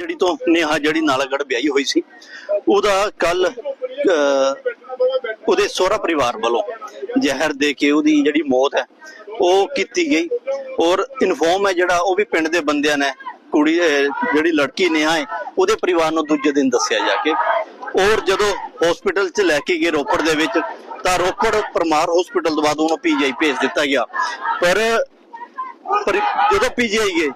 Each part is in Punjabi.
ਜਿਹੜੀ ਤੋਂ ਨੇਹਾ ਜਿਹੜੀ ਨਾਲਾਗੜ ਵਿਆਹੀ ਹੋਈ ਸੀ, ਉਹਦਾ ਕੱਲ ਉਹਦੇ ਸਹੁਰਾ ਪਰਿਵਾਰ ਵੱਲੋਂ ਜ਼ਹਿਰ ਦੇ ਕੇ ਉਹਦੀ ਜਿਹੜੀ ਮੌਤ ਹੈ, ਉਹ ਕੀਤੀ ਗਈ। ਔਰ ਇਨਫੋਰਮ ਹੈ ਜਿਹੜਾ, ਉਹ ਵੀ ਪਿੰਡ ਦੇ ਬੰਦਿਆਂ ਨੇ, ਕੁੜੀ ਜਿਹੜੀ ਲੜਕੀ ਨੇਹਾ ਹੈ, ਉਹਦੇ ਪਰਿਵਾਰ ਨੂੰ ਦੂਜੇ ਦਿਨ ਦੱਸਿਆ ਜਾ ਕੇ। ਔਰ ਜਦੋਂ ਹਸਪੀਟਲ 'ਚ ਲੈ ਕੇ ਗਏ ਰੋਪੜ ਦੇ ਵਿੱਚ, ਤਾਂ ਰੋਪੜ ਪਰਮਾਰ ਹਸਪੀਟਲ ਤੋਂ ਬਾਅਦ ਉਹਨੂੰ ਪੀਜੀਆਈ ਭੇਜ ਦਿੱਤਾ ਗਿਆ। ਪਰ ਪਰ ਜਦੋਂ ਪੀਜੀਆਈ ਗਏ,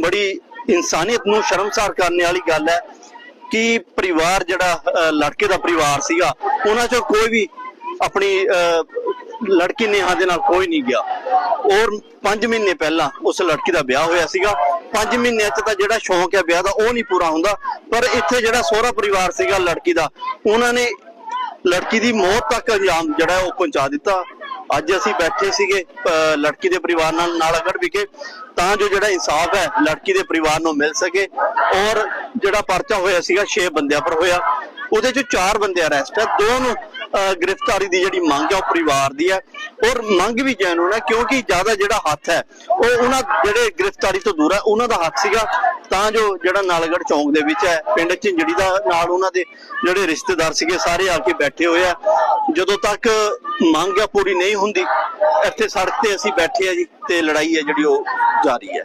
ਬੜੀ ਇਨਸਾਨੀਅਤ ਨੂੰ ਸ਼ਰਮਸਾਰ ਕਰਨ ਵਾਲੀ ਗੱਲ ਹੈ ਕਿ ਪਰਿਵਾਰ ਜਿਹੜਾ ਲੜਕੇ ਦਾ ਪਰਿਵਾਰ ਸੀਗਾ, ਉਹਨਾਂ ਚੋਂ ਕੋਈ ਵੀ ਆਪਣੀ ਲੜਕੀ ਨੇਹਾ ਦੇ ਨਾਲ ਕੋਈ ਨਹੀਂ ਗਿਆ। ਔਰ 5 ਮਹੀਨੇ ਪਹਿਲਾਂ ਉਸ ਲੜਕੀ ਦਾ ਵਿਆਹ ਹੋਇਆ ਸੀਗਾ। 5 ਮਹੀਨਿਆਂ 'ਚ ਤਾਂ ਜਿਹੜਾ ਸ਼ੌਂਕ ਹੈ ਵਿਆਹ ਦਾ, ਉਹ ਨਹੀਂ ਪੂਰਾ ਹੁੰਦਾ। ਪਰ ਇੱਥੇ ਜਿਹੜਾ ਸਹੁਰਾ ਪਰਿਵਾਰ ਸੀਗਾ ਲੜਕੀ ਦਾ, ਉਹਨਾਂ ਨੇ ਲੜਕੀ ਦੀ ਮੌਤ ਤੱਕ ਅੰਜਾਮ ਜਿਹੜਾ ਉਹ ਪਹੁੰਚਾ ਦਿੱਤਾ। ਅੱਜ ਅਸੀਂ ਬੈਠੇ ਸੀਗੇ, ਅਹ, ਲੜਕੀ ਦੇ ਪਰਿਵਾਰ ਨਾਲ ਨਾਲਾਗੜ ਵਿਖੇ। ਤਾਂ ਜੋ ਜਿਹੜਾ ਇਨਸਾਫ ਹੈ ਲੜਕੀ ਦੇ ਪਰਿਵਾਰ ਨੂੰ ਮਿਲ ਸਕੇ ਔਰ ਜਿਹੜਾ ਪਰਚਾ ਹੋਇਆ ਸੀਗਾ 6 ਬੰਦਿਆਂ ਪਰ ਹੋਇਆ, ਉਹਦੇ ਚੋਂ 4 ਬੰਦੇ ਅਰੈਸਟ ਹੈ, ਦੋ ਨੂੰ ਅਹ ਗ੍ਰਿਫਤਾਰੀ ਦੀ ਜਿਹੜੀ ਮੰਗ ਹੈ ਉਹ ਪਰਿਵਾਰ ਦੀ ਹੈ ਔਰ ਮੰਗ ਵੀ ਜੈਨੂਨ ਹੈ ਕਿਉਂਕਿ ਜ਼ਿਆਦਾ ਜਿਹੜਾ ਹੱਥ ਹੈ, ਉਹ ਉਹਨਾਂ ਜਿਹੜੇ ਗ੍ਰਿਫਤਾਰੀ ਤੋਂ ਦੂਰ ਹੈ, ਉਹਨਾਂ ਦਾ ਹੱਥ ਸੀਗਾ ਤਾਂ ਜੋ ਜਿਹੜਾ ਨਾਲਗੜ ਚੌਂਕ ਦੇ ਵਿੱਚ ਹੈ, ਪਿੰਡ ਝਿੰਜੜੀ ਦਾ ਨਾਲ ਉਹਨਾਂ ਦੇ ਜਿਹੜੇ ਰਿਸ਼ਤੇਦਾਰ ਸੀਗੇ, ਸਾਰੇ ਆ ਕੇ ਬੈਠੇ ਹੋਏ ਆ। ਜਦੋਂ ਤੱਕ ਮੰਗ ਆ ਪੂਰੀ ਨਹੀਂ ਹੁੰਦੀ, ਇੱਥੇ ਸੜਕ ਤੇ ਅਸੀਂ ਬੈਠੇ ਆ ਜੀ, ਤੇ ਲੜਾਈ ਹੈ ਜਿਹੜੀ ਉਹ ਜਾਰੀ ਹੈ।